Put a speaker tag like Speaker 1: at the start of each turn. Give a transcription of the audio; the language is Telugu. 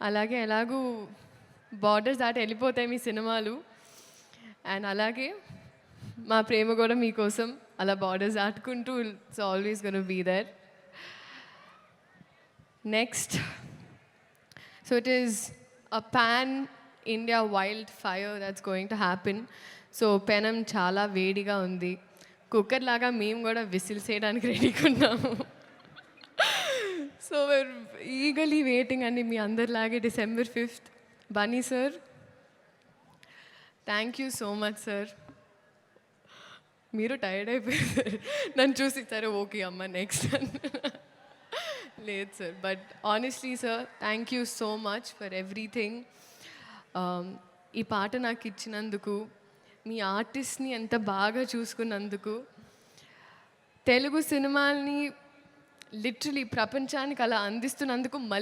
Speaker 1: అలాగే ఎలాగూ బార్డర్స్ దాటి వెళ్ళిపోతాయి మీ సినిమాలు. అండ్ అలాగే మా ప్రేమ కూడా మీకోసం అలా బార్డర్స్ దాటుకుంటూ it's always gonna be there next so it is a pan India wildfire that's going to happen so పెనం చాలా వేడిగా ఉంది. కుక్కర్ లాగా మేము కూడా విసిల్స్ చేయడానికి రెడీగా ఉన్నాము. సో వేర్ ఈగలీ వెయిటింగ్ అండి మీ అందరిలాగే December fifth Bunny sir thank you so much sir మీరు టైర్డ్ అయిపోయారు. నన్ను చూసి సరే ఓకే అమ్మ నెక్స్ట్ లేదు sir but honestly sir thank you so much for everything ఈ పాట నాకు ఇచ్చినందుకు మీ ఆర్టిస్ట్ని ఎంత బాగా చూసుకున్నందుకు తెలుగు సినిమాల్ని లిటరలీ ప్రపంచానికి అలా అందిస్తున్నందుకు మళ్ళీ